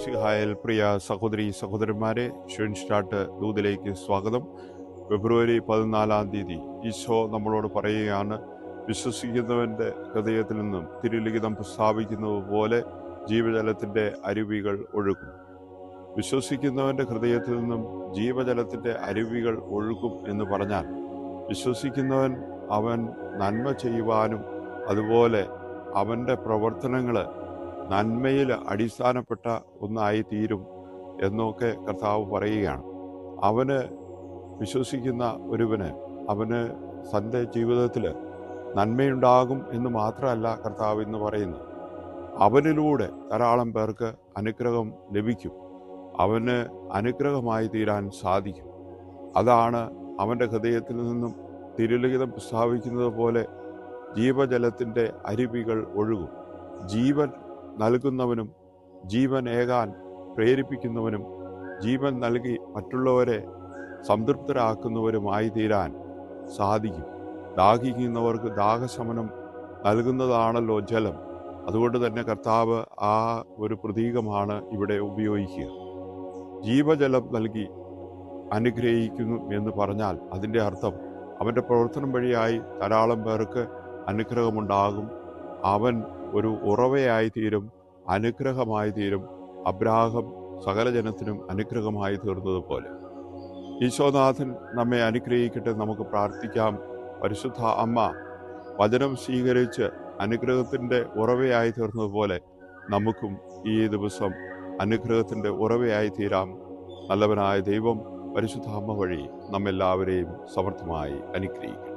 ഈശോയിൽ പ്രിയ സഹോദരി സഹോദരന്മാരെ ഷെൻസ്റ്റാട്ട് ദൂതിലേക്ക് സ്വാഗതം. ഫെബ്രുവരി പതിനാലാം തീയതി ഈശോ നമ്മളോട് പറയുകയാണ് വിശ്വസിക്കുന്നവന്റെ ഹൃദയത്തിൽ നിന്നും തിരുലിഖിതം പ്രസ്താവിക്കുന്നത് പോലെ ജീവജലത്തിന്റെ അരുവികൾ ഒഴുകും. വിശ്വസിക്കുന്നവന്റെ ഹൃദയത്തിൽ നിന്നും ജീവജലത്തിന്റെ അരുവികൾ ഒഴുകും എന്ന് പറഞ്ഞാൽ വിശ്വസിക്കുന്നവൻ അവൻ നന്മ ചെയ്യുവാനും അതുപോലെ അവന്റെ പ്രവർത്തനങ്ങൾ നന്മയിൽ അടിസ്ഥാനപ്പെട്ട ഒന്നായി തീരും എന്നൊക്കെ കർത്താവ് പറയുകയാണ്. അവന് വിശ്വസിക്കുന്ന ഒരുവന് അവന് തന്റെ ജീവിതത്തിൽ നന്മയുണ്ടാകും എന്ന് മാത്രമല്ല കർത്താവ് എന്ന് പറയുന്നത്. അവനിലൂടെ ധാരാളം പേർക്ക് അനുഗ്രഹം ലഭിക്കും. അവന് അനുഗ്രഹമായി തീരാൻ സാധിക്കും. അതാണ് അവന്റെ ഹൃദയത്തിൽ നിന്നും തിരുലിഖിതം പ്രസ്താവിക്കുന്നത് പോലെ ജീവജലത്തിന്റെ അരുവികൾ ഒഴുകും. ജീവൻ നൽകുന്നവനും ജീവൻ ഏകാൻ പ്രേരിപ്പിക്കുന്നവനും ജീവൻ നൽകി മറ്റുള്ളവരെ സംതൃപ്തരാക്കുന്നവരുമായി തീരാൻ സാധിക്കും. ദാഹിക്കുന്നവർക്ക് ദാഹശമനം നൽകുന്നതാണല്ലോ ജലം. അതുകൊണ്ട് തന്നെ കർത്താവ് ആ ഒരു പ്രതീകമാണ് ഇവിടെ ഉപയോഗിക്കുക. ജീവജലം നൽകി അനുഗ്രഹിക്കുന്നു എന്ന് പറഞ്ഞാൽ അതിന്റെ അർത്ഥം അവന്റെ പ്രവർത്തനം വഴിയായി ധാരാളം പേർക്ക് അനുഗ്രഹമുണ്ടാകും. അവൻ ഒരു ഉറവയായി തീരും അനുഗ്രഹമായി തീരും അബ്രാഹം സകല ജനത്തിനും അനുഗ്രഹമായി തീർന്നതുപോലെ. ഈശോനാഥൻ നമ്മെ അനുഗ്രഹിക്കട്ടെ നമുക്ക് പ്രാർത്ഥിക്കാം. പരിശുദ്ധ അമ്മ വചനം സ്വീകരിച്ച് അനുഗ്രഹത്തിന്റെ ഉറവയായി തീർന്നതുപോലെ നമുക്കും ഈ ദിവസം അനുഗ്രഹത്തിന്റെ ഉറവയായി തീരാം. നല്ലവനായ ദൈവം പരിശുദ്ധ അമ്മ വഴി നമ്മെല്ലാവരെയും സമർത്ഥമായി അനുഗ്രഹിക്കട്ടെ.